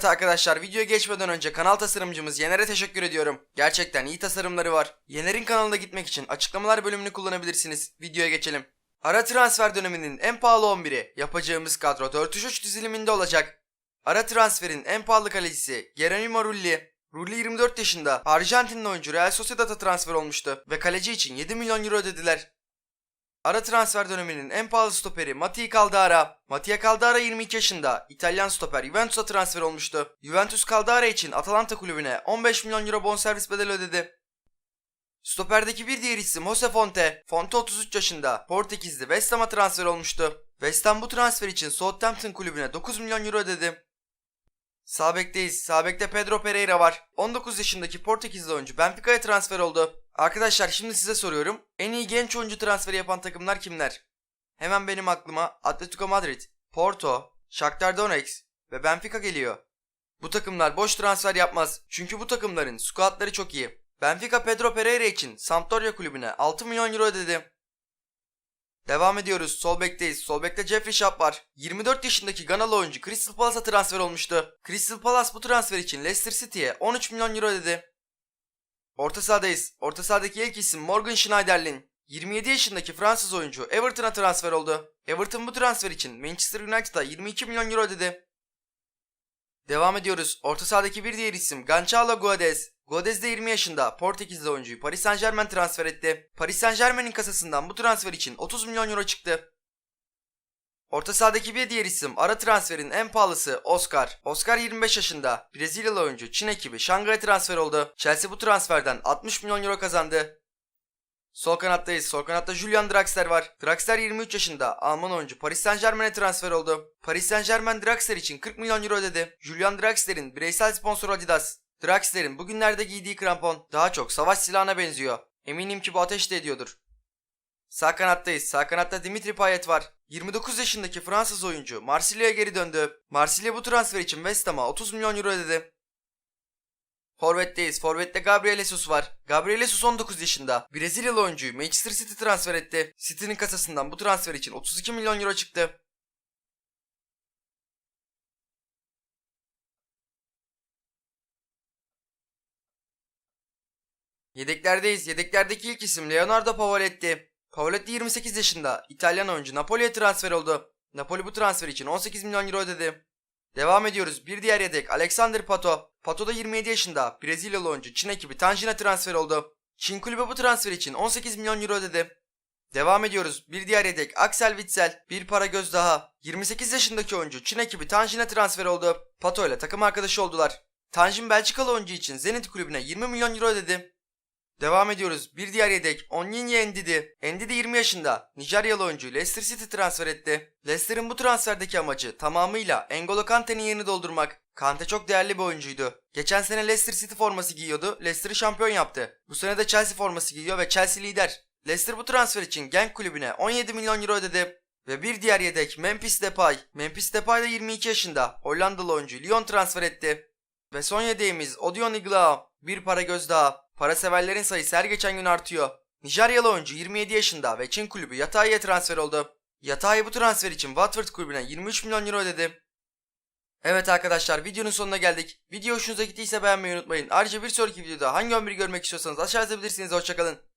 Evet arkadaşlar videoya geçmeden önce kanal tasarımcımız Yener'e teşekkür ediyorum. Gerçekten iyi tasarımları var. Yener'in kanalına gitmek için açıklamalar bölümünü kullanabilirsiniz. Videoya geçelim. Ara transfer döneminin en pahalı 11'i yapacağımız kadro 4-3 diziliminde olacak. Ara transferin en pahalı kalecisi Geronimo Rulli. Rulli 24 yaşında Arjantinli oyuncu Real Sociedad'a transfer olmuştu ve kaleci için 7 milyon euro ödediler. Ara transfer döneminin en pahalı stoperi Mati Caldara. Mattia Caldara 22 yaşında İtalyan stoper Juventus'a transfer olmuştu. Juventus Caldara için Atalanta kulübüne 15 milyon euro bonservis bedeli ödedi. Stoperdeki bir diğer isim Jose Fonte. Fonte 33 yaşında Portekizli West Ham'a transfer olmuştu. West Ham bu transfer için Southampton kulübüne 9 milyon euro ödedi. Sağ bekteyiz. Sağ bekte Pedro Pereira var. 19 yaşındaki Portekizli oyuncu Benfica'ya transfer oldu. Arkadaşlar şimdi size soruyorum. En iyi genç oyuncu transferi yapan takımlar kimler? Hemen benim aklıma Atletico Madrid, Porto, Shakhtar Donetsk ve Benfica geliyor. Bu takımlar boş transfer yapmaz. Çünkü bu takımların squadları çok iyi. Benfica Pedro Pereira için Sampdoria kulübüne 6 milyon euro ödedi. Devam ediyoruz. Sol bekteyiz. Sol bekte Jeffrey Schaap var. 24 yaşındaki Ganalı oyuncu Crystal Palace'a transfer olmuştu. Crystal Palace bu transfer için Leicester City'ye 13 milyon euro ödedi. Orta sahadayız. Orta sahadaki ilk isim Morgan Schneiderlin. 27 yaşındaki Fransız oyuncu Everton'a transfer oldu. Everton bu transfer için Manchester United'a 22 milyon euro ödedi. Devam ediyoruz. Orta sahadaki bir diğer isim Gonçalo Guedes. Guedes de 20 yaşında Portekizli oyuncuyu Paris Saint Germain transfer etti. Paris Saint Germain'in kasasından bu transfer için 30 milyon euro çıktı. Orta sahadaki bir diğer isim ara transferin en pahalısı Oscar. Oscar 25 yaşında. Brezilyalı oyuncu Çin ekibi Şangay'a transfer oldu. Chelsea bu transferden 60 milyon euro kazandı. Sol kanattayız. Sol kanatta Julian Draxler var. Draxler 23 yaşında. Alman oyuncu Paris Saint Germain'e transfer oldu. Paris Saint Germain Draxler için 40 milyon euro ödedi. Julian Draxler'in bireysel sponsoru Adidas. Draxler'in bugünlerde giydiği krampon daha çok savaş silahına benziyor. Eminim ki bu ateş de ediyordur. Sağ kanattayız. Sağ kanatta Dimitri Payet var. 29 yaşındaki Fransız oyuncu Marsilya'ya geri döndü. Marsilya bu transfer için West Ham'a 30 milyon euro ödedi. Forvet'teyiz. Forvet'te Gabriel Jesus var. Gabriel Jesus 19 yaşında. Brezilyalı oyuncuyu Manchester City transfer etti. City'nin kasasından bu transfer için 32 milyon euro çıktı. Yedeklerdeyiz. Yedeklerdeki ilk isim Leonardo Pavoletti. Pavoletti 28 yaşında. İtalyan oyuncu Napoli'ye transfer oldu. Napoli bu transfer için 18 milyon euro ödedi. Devam ediyoruz. Bir diğer yedek Alexander Pato. Pato da 27 yaşında. Brezilyalı oyuncu Çin ekibi Tanjin'e transfer oldu. Çin kulübü bu transfer için 18 milyon euro ödedi. Devam ediyoruz. Bir diğer yedek Axel Witsel. Bir para göz daha. 28 yaşındaki oyuncu Çin ekibi Tanjin'e transfer oldu. Pato ile takım arkadaşı oldular. Tanjin Belçikalı oyuncu için Zenit kulübüne 20 milyon euro ödedi. Devam ediyoruz. Bir diğer yedek Onyinye Endidi. Endidi 20 yaşında. Nijeryalı oyuncu Leicester City transfer etti. Leicester'ın bu transferdeki amacı tamamıyla N'Golo Kante'nin yerini doldurmak. Kante çok değerli bir oyuncuydu. Geçen sene Leicester City forması giyiyordu. Leicester'ı şampiyon yaptı. Bu sene de Chelsea forması giyiyor ve Chelsea lider. Leicester bu transfer için Genk kulübüne 17 milyon euro ödedi. Ve bir diğer yedek Memphis Depay. Memphis Depay da 22 yaşında. Hollandalı oyuncu Lyon transfer etti. Ve son yedeğimiz Odion Iglao. Bir para göz daha. Para severlerin sayısı her geçen gün artıyor. Nijeryalı oyuncu 27 yaşında ve Çin kulübü Yatai'ye transfer oldu. Yatai bu transfer için Watford kulübüne 23 milyon euro ödedi. Evet arkadaşlar videonun sonuna geldik. Video hoşunuza gittiyse beğenmeyi unutmayın. Ayrıca bir sonraki videoda hangi 11'i görmek istiyorsanız aşağı yazabilirsiniz. Hoşçakalın.